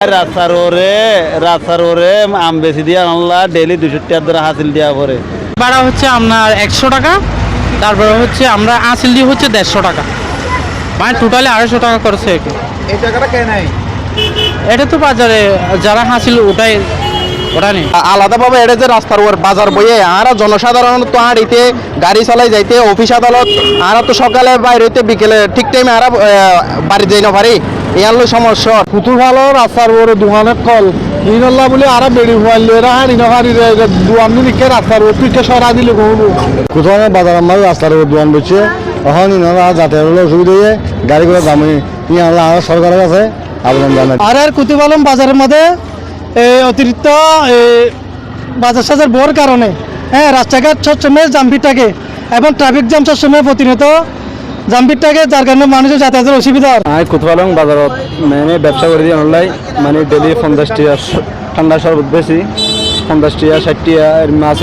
রাস্তার ওরে রাস্তার ওরে আম বেশি দিয়ে আনলা ডেলি দুশো টাকা ধরে হাসিল দিয়া পরে। ভাড়া হচ্ছে আপনার একশো টাকা তারপরে হচ্ছে আমরা আসিল দিয়ে হচ্ছে দেড়শো টাকা। মানে টোটালি আড়াইশো টাকা খরচ একে এই টাকাটা কে নেয়? এটা তো বাজারে যারা হাসিল ওটাই ওটা নেই। আলাদাভাবে এটা যে রাস্তার ওর বাজার বইয়ে আর জনসাধারণত হাঁড়িতে গাড়ি চালাই যাইতে অফিস আদালত আর তো সকালে বাইরে হইতে বিকেলে ঠিক টাইমে আর বাড়ি যাই না পারি ইয়ারলো সমস্যা। পুতুল ভালো রাস্তার ওরে দোকানে কল। ইনল্লা বলে আর বেড়ি হুয়াইলে এরা হাঁড়ি না হাঁড়ি রে দোয়ান নিকে রাস্তার ওর পিঠে সরা দিলে কোনো কোথাও বাজার আমার রাস্তার ওর দোকান বসছে এখন ইনলা যাতায়াতের অসুবিধা হয়ে গাড়িগুলো দামি ইনলা সরকারের কাছে আবেদন জানাই। আর আর কুতুবালম বাজারের মধ্যে অতিরিক্ত বাজার সাজার বোর কারণে হ্যাঁ রাস্তাঘাট সবসময় জামভিড় থাকে এবং ট্রাফিক জ্যাম সবসময় প্রতিনিয়ত জামভিড় থাকে যার কারণে মানুষের যাতায়াতের অসুবিধা আমি কুতবালং বাজারত মানে ব্যবসা করে দিয়ে অনলাই মানে ডেলি পঞ্চাশ টিয়া ঠান্ডা শরবত বেশি, পঞ্চাশ টিয়া, ষাট টিয়া এর মাছ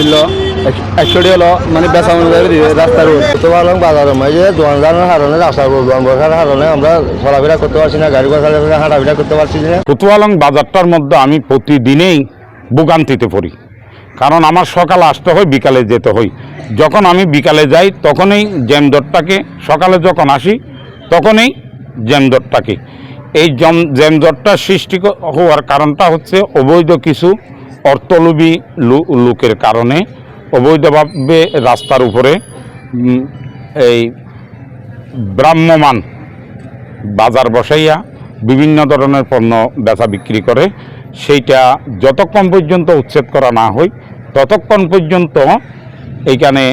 হইল হলো মানে বেচা অনুযায়ী রাস্তার কুতবালং বাজার মাঝে দোকানদারের কারণে রাস্তার দোকান বসার কারণে আমরা চলাফেরা করতে পারছি না গাড়ি বসা হাঁটাফেরা করতে পারছি না। কুতুয়ালং বাজারটার মধ্যে আমি প্রতিদিনেই ভোগান্তিতে পড়ি। কারণ আমার সকালে আসতে হয় বিকালে যেতে হয়। যখন আমি বিকালে যাই তখনই জ্যামজটটাকে সকালে যখন আসি তখনই জ্যামজটটাকে এই জম জ্যামজটটা সৃষ্টি হওয়ার কারণটা হচ্ছে অবৈধ কিছু অর্থলোভী লো- লোকের কারণে অবৈধভাবে রাস্তার উপরে এই ব্রাহ্মমান বাজার বসাইয়া বিভিন্ন ধরনের পণ্য বেচা বিক্রি করে, সেইটা যতক্ষণ পর্যন্ত উচ্ছেদ করা না হয়, ততক্ষণ পর্যন্ত এইখানে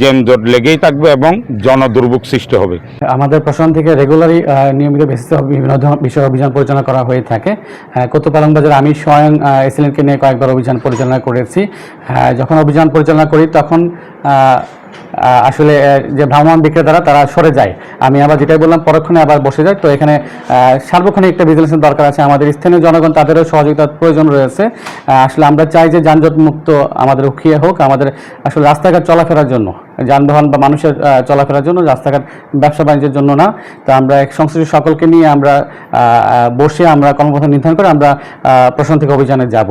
জেমজট লেগেই থাকবে এবং জনদুর্ভোগ সৃষ্টি হবে। আমাদের প্রশাসন থেকে রেগুলারই নিয়মিত বেসিসে বিভিন্ন বিষয় অভিযান পরিচালনা করা হয়ে থাকে। কোতপালং বাজার আমি স্বয়ং এসএলএনকে নিয়ে কয়েকবার অভিযান পরিচালনা করেছি। যখন অভিযান পরিচালনা করি তখন আসলে যে ভ্রাম্যমাণ বিক্রেতারা তারা সরে যায়। আমি আবার যেটাই বললাম, পরক্ষণে আবার বসে যায়। তো এখানে সার্বক্ষণিক একটা ভিজিলেন্সের দরকার আছে। আমাদের স্থানীয় জনগণ তাদেরও সহযোগিতার প্রয়োজন রয়েছে। আসলে আমরা চাই যে যানজট মুক্ত আমাদের উখিয়ে হোক। আমাদের আসলে রাস্তাঘাট চলাফেরার জন্য। যানবাহন বা মানুষের চলাফেরার জন্য, রাস্তাঘাট, ব্যবসা বাণিজ্যের জন্য না। তো আমরা এক সংশ্লিষ্ট সকলকে নিয়ে আমরা বসে আমরা কর্মপথ নির্ধারণ করে আমরা থেকে অভিযানে যাব।